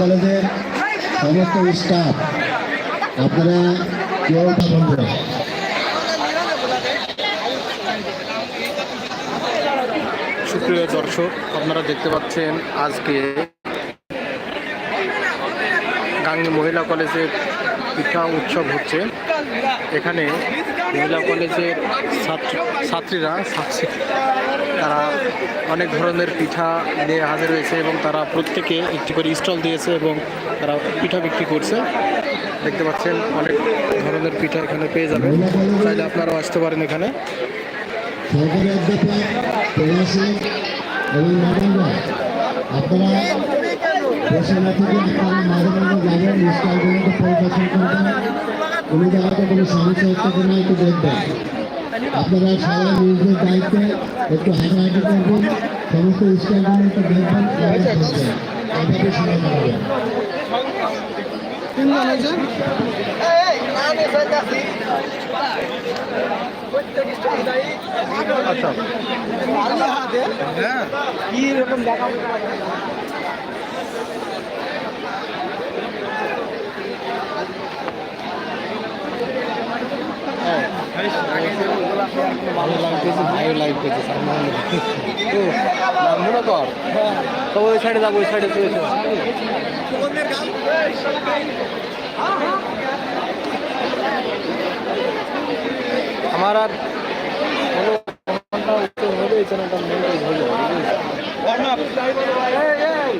কলেজের সমস্ত স্টাফ আপনারা কেউ বন্ধুরা? সুপ্রিয় দর্শক, আপনারা দেখতে পাচ্ছেন আজকে গাঙ্গি মহিলা কলেজের পিঠা উৎসব হচ্ছে। এখানে মহিলা কলেজের ছাত্র ছাত্রীরা তারা অনেক ধরনের পিঠা নিয়ে হাজির হয়েছে এবং তারা প্রত্যেকে একটি করে স্টল দিয়েছে এবং তারা পিঠা বিক্রি করছে। দেখতে পাচ্ছেন, অনেক ধরনের পিঠা এখানে পেয়ে যাবেন। চাইলে আপনারাও আসতে পারেন এখানে। আপনারা থেকে আপনারা মাঝে মাঝে যাবেন পরিদর্শন করবেন। কোনো জায়গাতে কোনো সমস্যা হচ্ছে কিনা একটু দেখবেন। আপনারা সবাই নিজেদের দায়িত্বে একটু হাঁটাহাঁটি করবেন সমস্ত স্টলগুলো একটু দেখবেন এইভাবে সময় কাটাবেন আচ্ছা। ভালো লাগতেছে ভালো লাগতেছে তো মনে কর তো ওই সাইডে যাব ওই সাইডে চলেছে আমার আর কোনো ঘণ্টা উত্তর হলে এই চ্যানেলটা মনিটাইজ হয়ে যাবে ওদের জায়গায়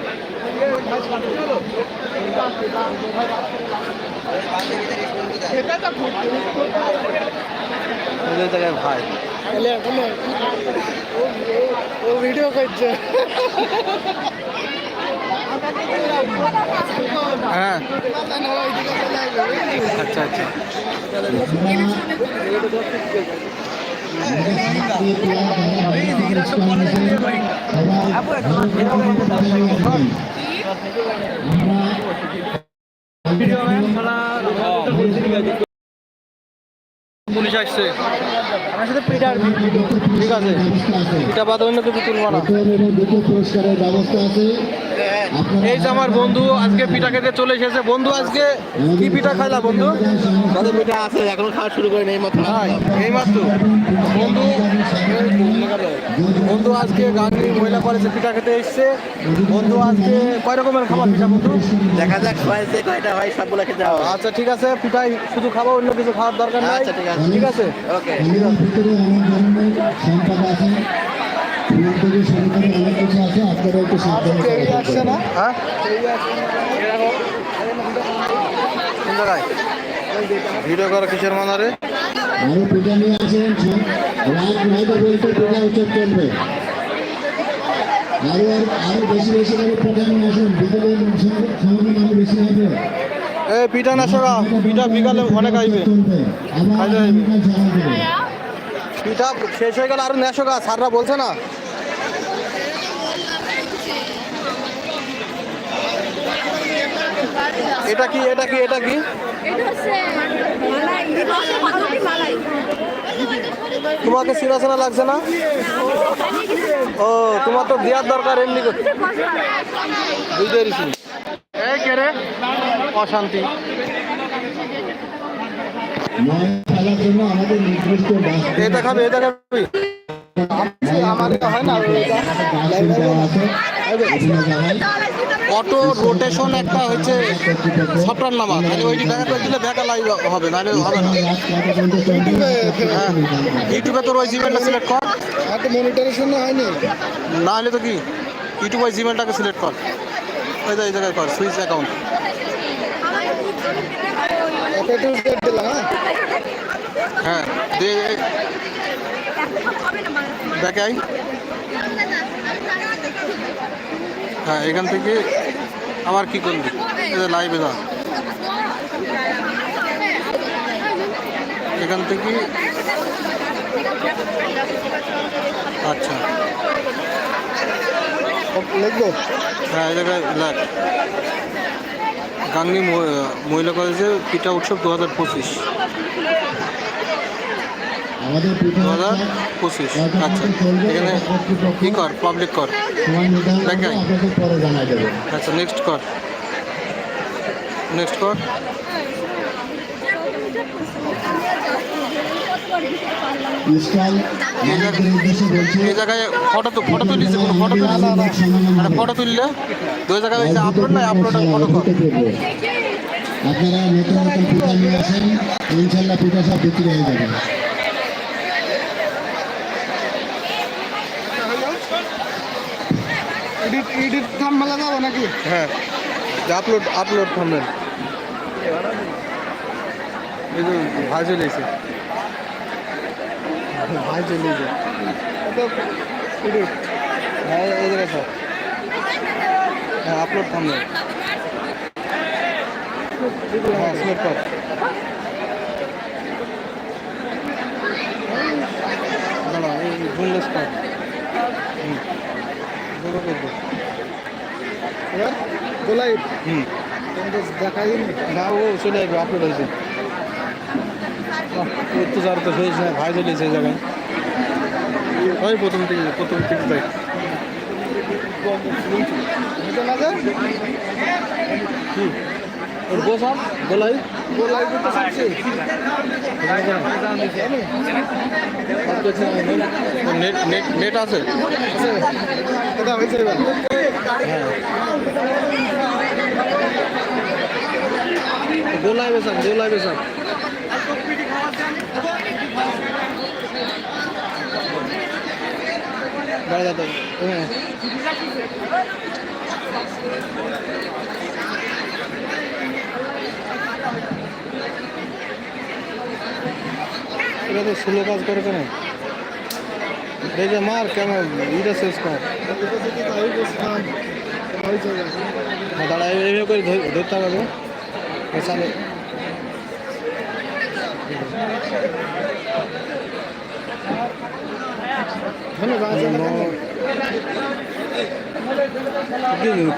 ভাই ও ভিডিও করছে হ্যাঁ আচ্ছা আচ্ছা আমরা পুলিশ আসছে। আমার সাথে পিঠা ঠিক আছে। পিঠা বাদ অন্য কিছু তুলবো না। পুরস্কারের ব্যবস্থা আছে এই যে আমার বন্ধু আজকে পিঠা খেতে চলে এসেছে। বন্ধু আজকে কি পিঠা খাইলা বন্ধু? কত পিঠা আছে এখনও খাওয়া শুরু করিনি এই মাত্র। এই মাত্র। বন্ধু বন্ধু আজকে গান্ধী মহিলা কলেজে পিঠা খেতে এসছে। বন্ধু আজকে কয় রকমের খাবার পিঠা বন্ধু? দেখা যাক হয়েছে কয়টা হয় সবগুলো খেতে হবে। আচ্ছা ঠিক আছে পিঠাই শুধু খাব অন্য কিছু খাওয়ার দরকার নাই। আচ্ছা, ঠিক আছে। ঠিক আছে? ওকে। করবেন। হ্যাঁ? ভিডিও করা কিসের মানারে আরও পিঠা নিয়ে আসেন রাত নয়টা বলতে পিঠা উৎসব চলবে। আরও আর- বেশি বেশি করে পিঠা নিয়ে বিকেলে সমাগম আরও বেশি হবে এই পিঠা না সরা পিঠা বিকালে অনেক আইবে। পিঠা শেষ হয়ে গেল আর নেশো গা স্যাররা বলছে না? এটা কি এটা কি এটা কি? তোমাকে চেনা চেনা লাগছে না? ও তোমার তো দেওয়ার দরকার এমনি বুঝতে পেরেছি। অশান্তি। এটা খাবে এটা খাবি অটো রোটেশন একটা হচ্ছে সফটওয়্যার নামা তাহলে ওইটি দেখা করে দিলে দেখা লাইভ হবে, নাহলে হবে না। চলবে হ্যাঁ ইউটিউবে তোর ওই জিমেলটা সিলেক্ট কর। মনিটরেশন হয়নি না হলে তো কি? ইউটিউব ওই জিমেলটাকে সিলেক্ট কর। ওই এই জায়গায় কর সুইচ অ্যাকাউন্ট হ্যাঁ দে দেখে আই হ্যাঁ এখান থেকে আবার কি করবি? লাইভে যা এখান থেকে আচ্ছা। লিখব হ্যাঁ জায়গায় লেখ গাঙ্গি মহিলা কলেজে পিঠা উৎসব দু হাজার পঁচিশ। দু হাজার পঁচিশ আচ্ছা। এখানে কি কর পাবলিক কর। দেখাই। আচ্ছা নেক্সট কর। নেক্সট কর। এই জায়গায় ফটো তো ফটো তুলিস ফটো তুলিস ফটো তুললে? দুই জায়গায় আপলোড নাই আপলোড ফটো কর। আপনারা নতুন নতুন পিঠা নিয়ে আসেন। ইনশাল্লাহ পিঠা সব বিক্রি হয়ে যাবে। নাকি? হ্যাঁ। আপলোড আপলোড যে ভাই চলে এসে ভাই চলে এসে হ্যাঁ এই জায়গায় স্যার হ্যাঁ আপলোড থামবেন হ্যাঁ সিলেক্ট কর দাঁড়া এই বুনলেস কর হুম। গোলাই হুম। দেখাই না ও চলে আসবে আপলোড হয়েছে ওর তো হয়েছে না ভাই চলে এই জায়গায়। ওই প্রথম থেকে থেকে তাই। নেট নেট আছে? আছে। এটা হয়েছে এবার গোলাই বেসাম গোলাই বেসাম দাঁড়া দাঁড়া হ্যাঁ এটা তো স্লো কাজ করে কেন? যে মার কেমন ইটা শেষ কর। দাঁড়া এইভাবে করে ধর- ধরতে হবে পেছালে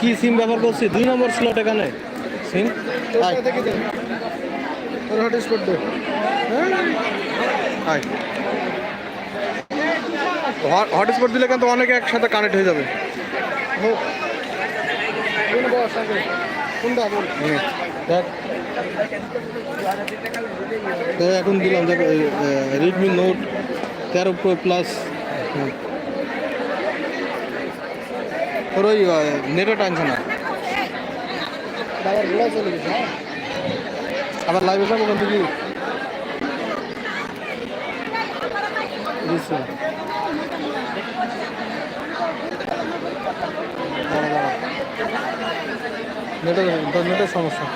কি- সিম ব্যবহার করছি দুই নম্বর স্লট এখানে। সিম দেখি হটস্পট দে। আয়। হটস্পট দিলে কিন্তু অনেকে একসাথে কানেক্ট হয়ে যাবে। এখন দিলাম রেডমি নোট তেরো প্রো প্লাস ওই নেটও টানছে না। আবার লাইভে ওখান থেকে নেটের নেটের সমস্যা।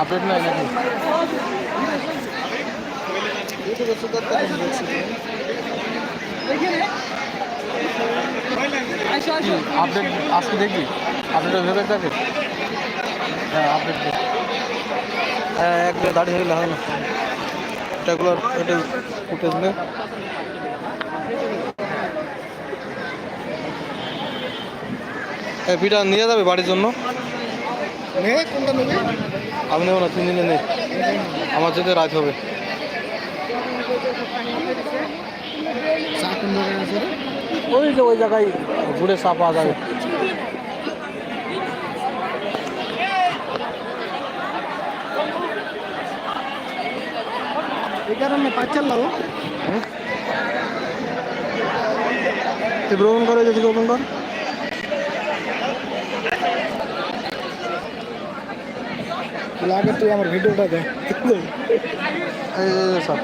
আপডেট নাই নাকি? ইউটিউবে শুধু আপডেট আজকে দেখবি। আপডেট ভেবে যাবে হ্যাঁ আপডেট হ্যাঁ একবার দাঁড়িয়ে হয় না। এটাগুলো এটা ফুটেজ নে এই পিঠা নিয়ে যাবে বাড়ির জন্য? আমি নেব না তিন দিনে নেই। আমার যেতে রাত হবে। ওই যে ওই জায়গায় ঘুরে চা পাওয়া যাবে। না ও তুই ভ্রমণ করে যদি ভ্রমণ কর। আগে তুই আমার ভিডিওটা দে। সব।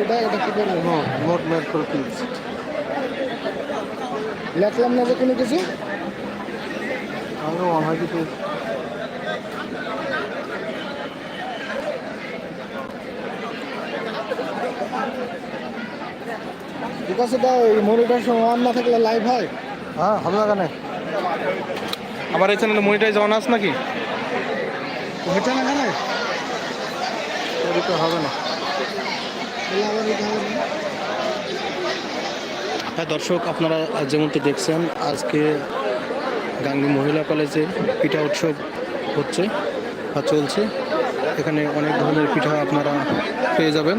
এটা এটা কি করব নোট নোট মেড করে প্লিজ লেখলাম না যে কোনো কিছু? আমি মনে হয় ঠিক আছে তো এই মনিটার অন না থাকলে লাইভ হয়। হ্যাঁ হবে না কেন? আমার এই চ্যানেলে মনিটাইজ অন আস নাকি? হচ্ছে না কেন হবে না। তাহলে আবার এটা হবে না। হ্যাঁ দর্শক আপনারা যেমনটি দেখছেন আজকে গাঙ্গি মহিলা কলেজে পিঠা উৎসব হচ্ছে বা চলছে। এখানে অনেক ধরনের পিঠা আপনারা পেয়ে যাবেন।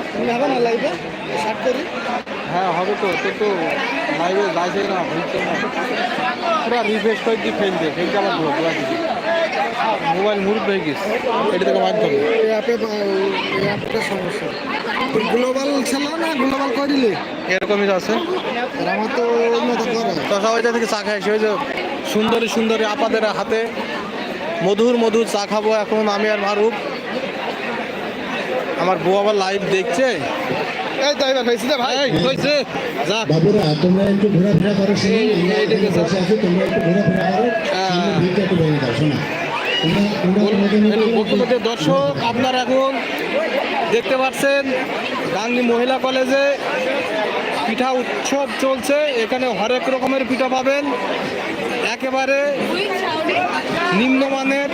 এমনি হবে না লাইভে ষাট করি। হ্যাঁ হবে তো তোর তো লাইভে যাইছে না না। পুরা রিফ্রেশ করে দিয়ে ফেল দিয়ে পুরা দিদি মোবাইল মুরুদ হয়ে গেছে এটা থেকে মাধ্যমে। এই অ্যাপে অ্যাপটা সমস্যা। গ্লোবাল ছিল না গ্লোবাল করে দিলি? এরকমই তো আছে। আমার তো উন্নত করে। তো সবাই থেকে চা খায় সে যে সুন্দরী সুন্দরী আপাদের হাতে মধুর মধুর চা খাব এখন আমি আর মারুফ। আমার বউ আবার লাইভ দেখছে। এই তো এবার হয়েছে ভাই। যা। বাবুরা তোমরা একটু ঘোরাফেরা করো তোমরা একটু ঘোরাফেরা করো। দর্শক আপনারা এখন দেখতে পাচ্ছেন গাঙ্গি মহিলা কলেজে পিঠা উৎসব চলছে। এখানে হরেক রকমের পিঠা পাবেন। একেবারে নিম্নমানের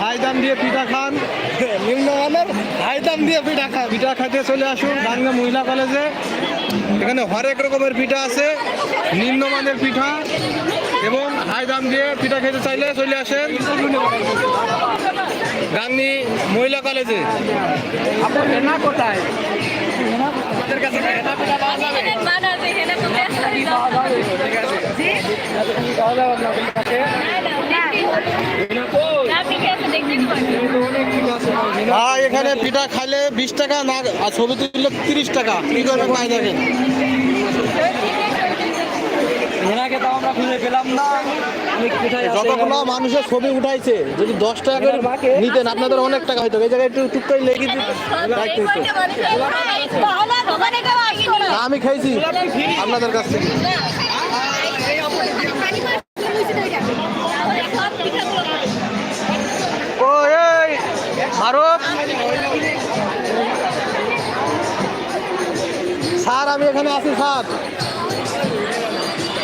হাই দাম দিয়ে পিঠা খান। নিম্নমানের? হাই দিয়ে পিঠা খা পিঠা খাইতে চলে আসুন ডাঙ্গা মহিলা কলেজে। এখানে হরেক রকমের পিঠা আছে, নিম্নমানের পিঠা এবং হাই দাম দিয়ে পিঠা খেতে চাইলে চলে আসেন গাঙ্গি মহিলা কলেজে। আপনার আছে এখানে তো ব্যস্ত হয়ে এখানে পিঠা খাইলে বিশ টাকা না আর ছবি তুললে তিরিশ টাকা। কি করবেন পাই দেখেন? যতগুলো মানুষের ছবি উঠাইছে যদি দশ টাকা করে নিতেন আপনাদের অনেক টাকা হইতো। এই জায়গায় একটু টুক করে লেগে না, আমি খাইছি। আপনাদের কাছ থেকে। ও এই স্যার আমি এখানে আছি স্যার।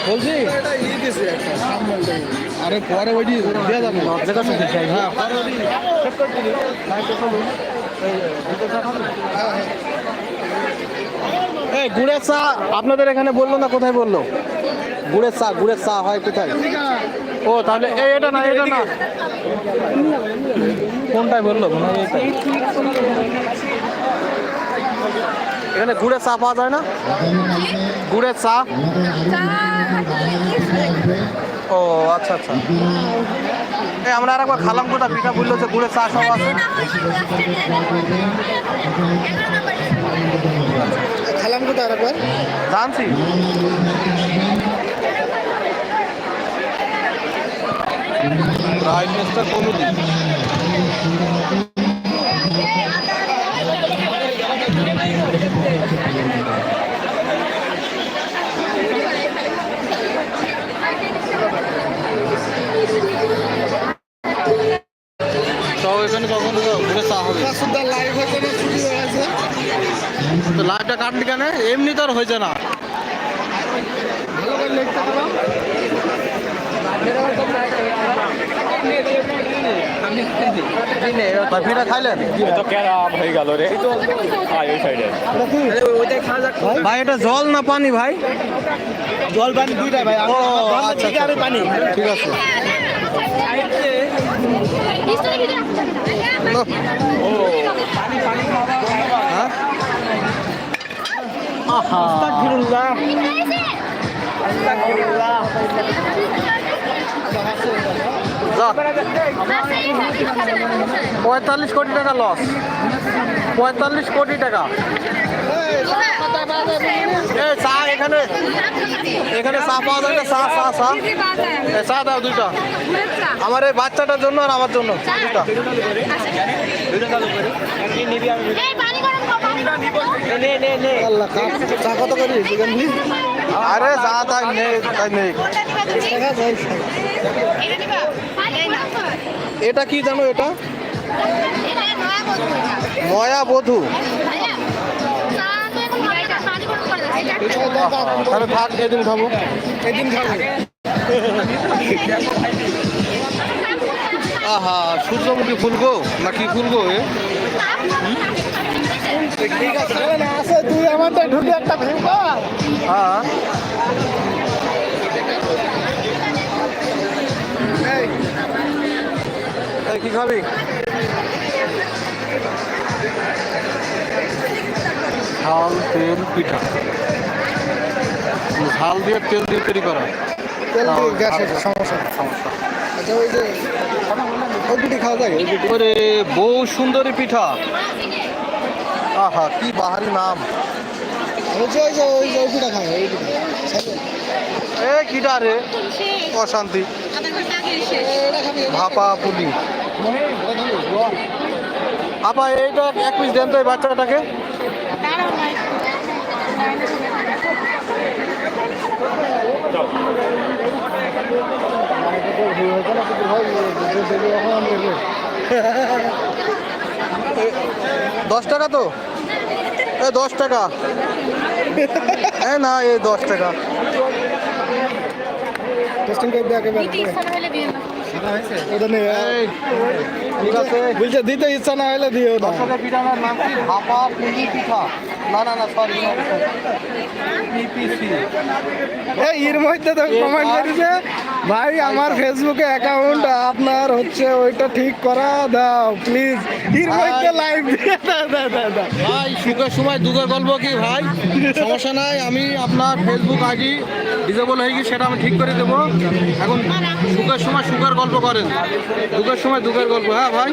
বলছি। আরে পরে ওইটি দিয়ে যাবে। হ্যাঁ চালু। এই গুড়ের চা আপনাদের এখানে বলল না কোথায় বলল? গুড়ের চা গুড়ের চা হয় কোথায়? ও তাহলে এই এটা না এটা না। কোনটায় বলল? হয়। এখানে গুড়ের চা পাওয়া যায় না? গুড়ের চা ও আচ্ছা আচ্ছা। এই আমরা আর একবার খালাম কোথা পিঠা বলল যে গুড়ের চা সব আছে। খেলাম কোথায় একবার জানছি। ব্রাইটনেসটা কমে দিই তো এখানে কখন ঘুরে চা হবে। লাইভ হয়েছে না ছুটি গেছে তো লাইটটা কাটলি কেন? এমনি তো আর হয়েছে না। ভালো করে লিখতে খাইলেন? ভাই? এটা জল না পানি ভাই? জল পানি দুইটাই ভাই। ও আচ্ছা ঠিক আছে পানি। ঠিক আছে। হ্যাঁ আহা। যা পঁয়তাল্লিশ কোটি টাকা লস। পঁয়তাল্লিশ কোটি টাকা। এ চা এখানে। এখানে চা পাওয়া যায় না চা চা। চা চা দাও দুইটা। আমার এই বাচ্চাটার জন্য আর আমার জন্য। দুইটা। চা কত করি? আরে যা তাই নেই তাই নেই। এটা কি জানো এটা? ময়া বধু। তাহলে থাক এদিন খাব। এদিন খাবে। আহা সূর্যমুখী ফুল গো না কি ফুল গো এ? ঠিক আছে। তুই আমার তো ঢুকে একটা হ্যাঁ। কি খাবি? ঝাল তেল পিঠা। ঝাল দিয়ে তেল দিয়ে তৈরি করা। তেল না, দিয়ে গ্যাসের সমস্যা। সমস্যা। আচ্ছা ওই যে ওই পিঠে খাওয়া যায়? ওরে বউ সুন্দরী পিঠা। আহা কি বাহারি নাম। ওই যে ওই যে ওই যে ওই পিঠা খায় ওই পিঠা এ কিটা রে? অশান্তি। ভাপা পুলি। আপা এইটা এক পিস দেন তো এই বাচ্চাটাকে। দশ টাকা তো? এ দশ টাকা। এ না এই দশ টাকা। টেস্টিং করে দেখে ওটা নেই। বলছে দিতে ইচ্ছা না হলে দিও না। পিঠার নাম কি? ভাপা পুলি পিঠা। না না না সরি এই এর মধ্যে তো কমেন্ট করেছে ভাই আমার ফেসবুকে অ্যাকাউন্ট আপনার হচ্ছে ওইটা ঠিক করা দাও প্লিজ এর মধ্যে লাইভ দিয়ে দাও দাও দাও দাও। ভাই সুখের সময় দুঃখের গল্প কি ভাই? সমস্যা নাই আমি আপনার ফেসবুক আইডি ডিজেবল হয়ে গিয়ে সেটা আমি ঠিক করে দেবো। এখন সুখের সময় সুখের গল্প করেন। দুঃখের সময় দুঃখের গল্প হ্যাঁ ভাই?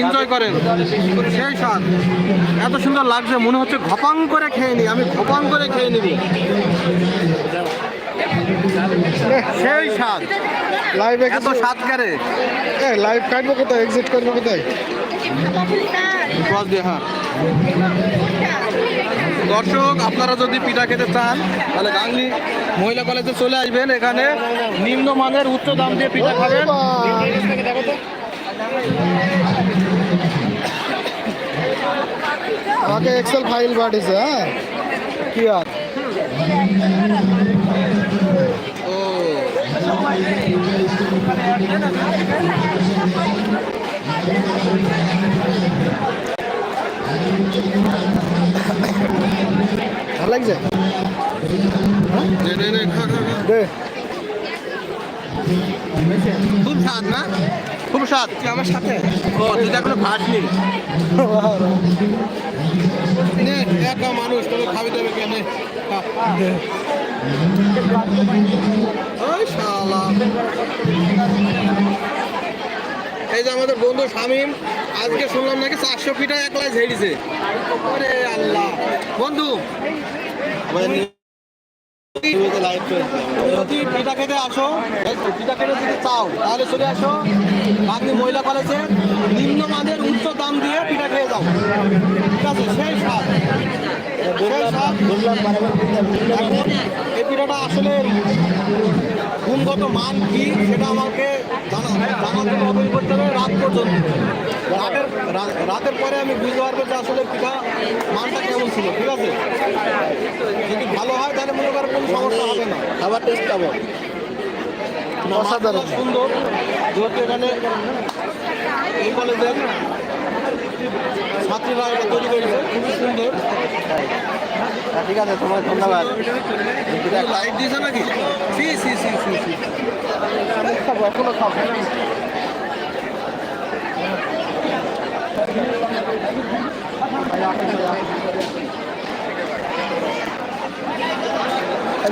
এনজয় করেন। সেই স্বাদ। এত সুন্দর লাগছে মনে হচ্ছে ঘপাং করে খেয়ে নি আমি ঘপাং করে খেয়ে নিবি। সেই স্বাদ। লাইভে এত স্বাদ কারে? লাইভ কাটবো কোথায়? এক্সিট করব কোথায়? হ্যাঁ। দর্শক আপনারা যদি পিঠা খেতে চান তাহলে গাংলি মহিলা কলেজে চলে আসবেন। এখানে নিম্নমানের উচ্চ দাম দিয়ে পিঠা খাবেন। আমাকে এক্সেল ফাইল পাঠিয়েছে হ্যাঁ কি আর ও ভালো লাগছে নে, নে, নে, খা, খা, খা। দে খুব স্বাদ না খুব স্বাদ আমার সাথে? ও তুই এখনও খাসনি নে, একা মানুষ তোকে খাবি দেবে কেন? এই যে আমাদের বন্ধু শামিম আজকে শুনলাম নাকি চারশো পিঠা একলাই ঝেড়েছে। আল্লাহ। বন্ধু যদি পিঠা খেতে আসো পিঠা খেতে যদি চাও, তাহলে চলে আসো। আপনি মহিলা কলেজে নিম্নমানের উচ্চ দাম দিয়ে পিঠা খেয়ে যাও। ঠিক আছে? সেই স্বাদ এই পিঠাটা আসলে গুণগত মান কি, সেটা আমাকে জানা জানার জন্য করতে হবে রাত পর্যন্ত। রাতের রাতের পরে আমি বুঝতে পারব যে আসলে পিঠা মানটা কেমন ছিল ঠিক আছে? যদি ভালো হয় তাহলে মনে করেন কোনো সমস্যা হবে না। আবার টেস্ট পাবো। অসাধারণ। সুন্দর যেহেতু এখানে এই কলেজের ছাত্রীরা এটা তৈরি করেছে খুবই সুন্দর। ঠিক আছে তোমার ধন্যবাদ। লাইট দিয়েছে নাকি? সি সি সি সি এখনও খাব।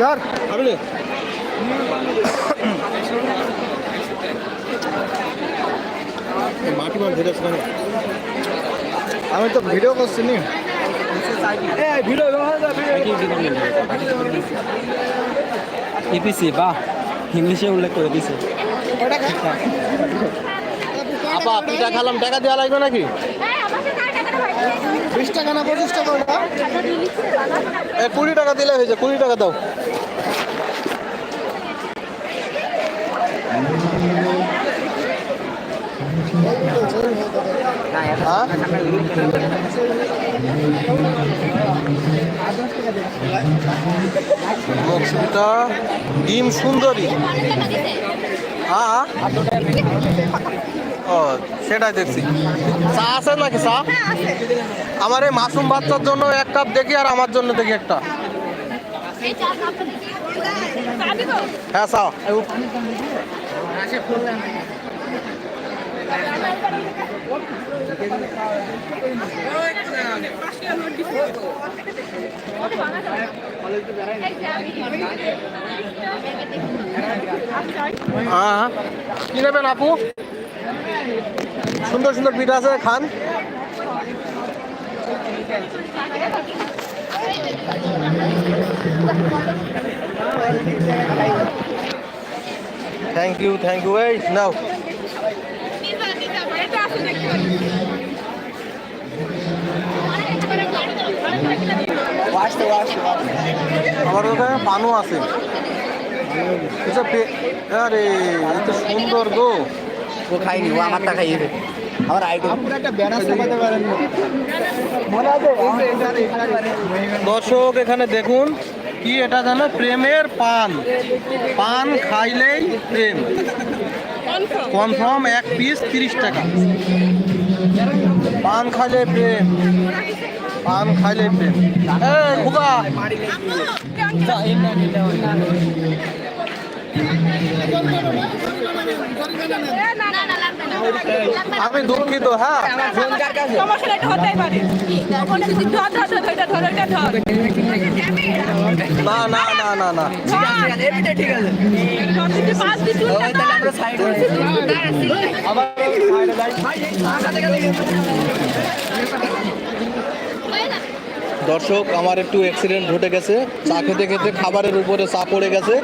ধর খাবি না? এই মাটি মাছ ধরে আসবে আমি তো ভিডিও করছি নি। ইপিসি বাহ। ইংলিশে উল্লেখ করে দিছে। আপা পিঠা খেলাম টাকা দেওয়া লাগবে নাকি? কুড়ি টাকা দিলে হয়েছে কুড়ি টাকা দাও। হ্যাঁ? ডিম সুন্দরী। হ্যাঁ? ও, সেটাই দেখছি। চা আছে নাকি, চা? আমার এই মাসুম বাচ্চার জন্য এক কাপ দেখি আর আমার জন্য দেখি একটা। হ্যাঁ চা। হ্যাঁ কি নেবেন আপু? সুন্দর সুন্দর পিঠা আছে, খান। থ্যাংক ইউ থ্যাংক ইউ এই নাও আমার ওখানে পানও আছে। আরে, এত সুন্দর গো। ও খাইনি ও আমারটা খাইয়ে আমার আইটেম একটা ব্যানার ছাপাতে পারেন দর্শক এখানে দেখুন কি এটা জানো প্রেমের পান। পান খাইলেই প্রেম। কনফার্ম এক পিস তিরিশ টাকা। পান খাইলে প্রেম। পান খাইলে প্রেম। খুকা আমি দুঃখিত হ্যাঁ। না না না না না। দর্শক, আমার একটু অ্যাক্সিডেন্ট ঘটে গেছে। চা খেতে খেতে খাবারের উপরে চা পড়ে গেছে।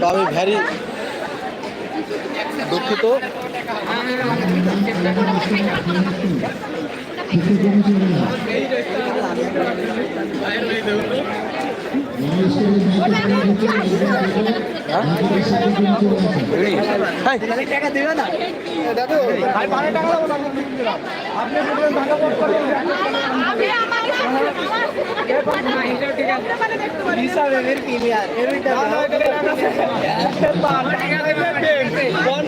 তো আমি ভ্যারি দুঃখিত হাই, টাকা দিবে না দাদু ভাই পাঁচ টাকা আপনি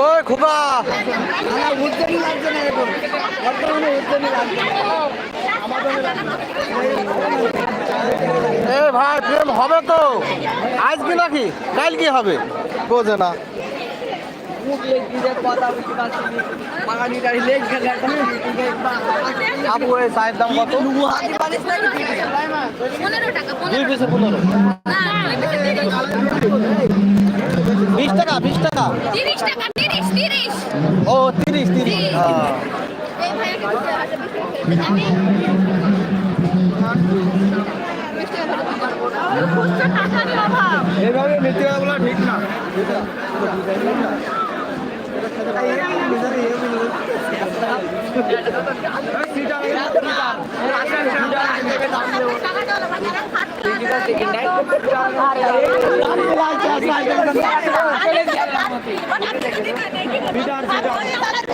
ওই খোকা আমার লাগছে না এখন বর্তমানে উদ্যোগী লাগছে এ ভাই প্রেম হবে তো আজ কি নাকি কাল কি হবে বোঝে না আপু এই চায়ের দাম কত দুই পিসে পনেরো বিশ টাকা বিশ টাকা তিরিশ টাকা তিরিশ তিরিশ ও তিরিশ তিরিশ হ্যাঁ। এইভাবে নিতে ঠিক না ওটা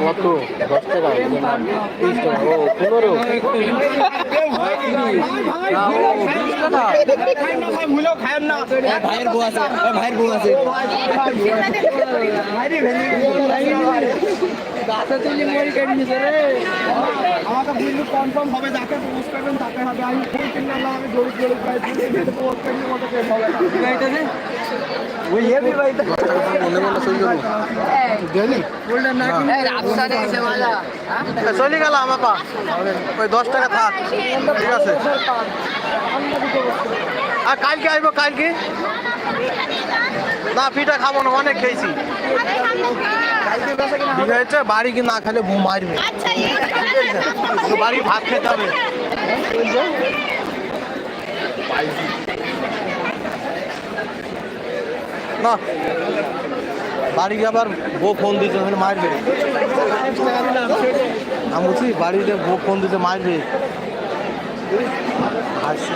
কত? দশ টাকা তিরিশ টাকা ও, পনেরো। ভাইয়ের বউ আছে ভাইয়ের বউ আছে গাছে তুলি মরি কেটে নিছে রে আমাকে বুঝলি কনফার্ম হবে যাকে পোস্ট করবেন তাকে হবে আমি ফুল কিনলাম আমি জড়িত জড়িত গাই পোস্ট করলে মতো কেস হবে চলে গেলাম বাবা ওই দশ টাকা থাক ঠিক আছে। আর কালকে আইবো কালকে? না পিঠা খাব না অনেক খেয়েছি। বাড়ি কি না খেলে বউ মারবে। বাড়ি ভাত খেতে হবে। না। বাড়ি আবার বউ ফোন দিতে মারবে আমি বলছি বাড়িতে বউ ফোন দিতে মারবে হাসি।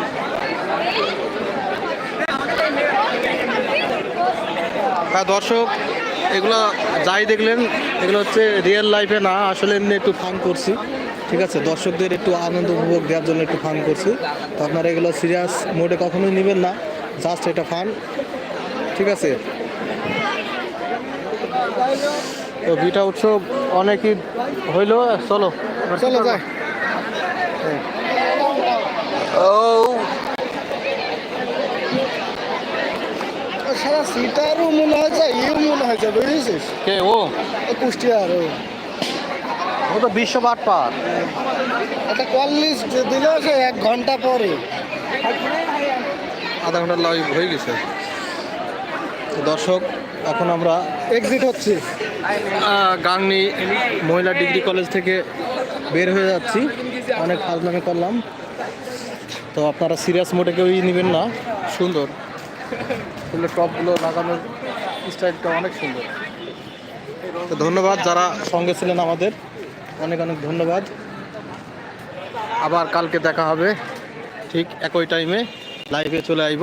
হ্যাঁ দর্শক, এগুলো যাই দেখলেন, এগুলো হচ্ছে রিয়েল লাইফে না, আসলে এমনি একটু ফান করছি। ঠিক আছে, দর্শকদের একটু আনন্দ উপভোগ দেওয়ার জন্য একটু ফান করছি। তো আপনারা এগুলো সিরিয়াস মোডে কখনোই নেবেন না জাস্ট এটা ফান ঠিক আছে? তো বিটা উৎসব অনেকই হইল চলো চলো যাই। ও। সারা সিটারও মনে হয় যায় মনে হয় যাবে বুঝেছিস? কে ও? ও কুষ্টিয়ার ও। ও তো বিশ্ব বাট পার একটা কল লিস্ট দিল সে এক ঘণ্টা পরে। আধা ঘণ্টা লাইভ হয়ে গেছে। দর্শক, এখন আমরা এক্সিট হচ্ছি। গাংনি মহিলা ডিগ্রি কলেজ থেকে বের হয়ে যাচ্ছি। অনেক ফাজলামি করলাম। তো আপনারা সিরিয়াস মোডে কেউই নেবেন না। সুন্দর। টপগুলো লাগানোর স্টাইলটা অনেক সুন্দর। তো ধন্যবাদ যারা সঙ্গে ছিলেন আমাদের। অনেক অনেক ধন্যবাদ। আবার কালকে দেখা হবে। ঠিক একই টাইমে লাইভে চলে আইব।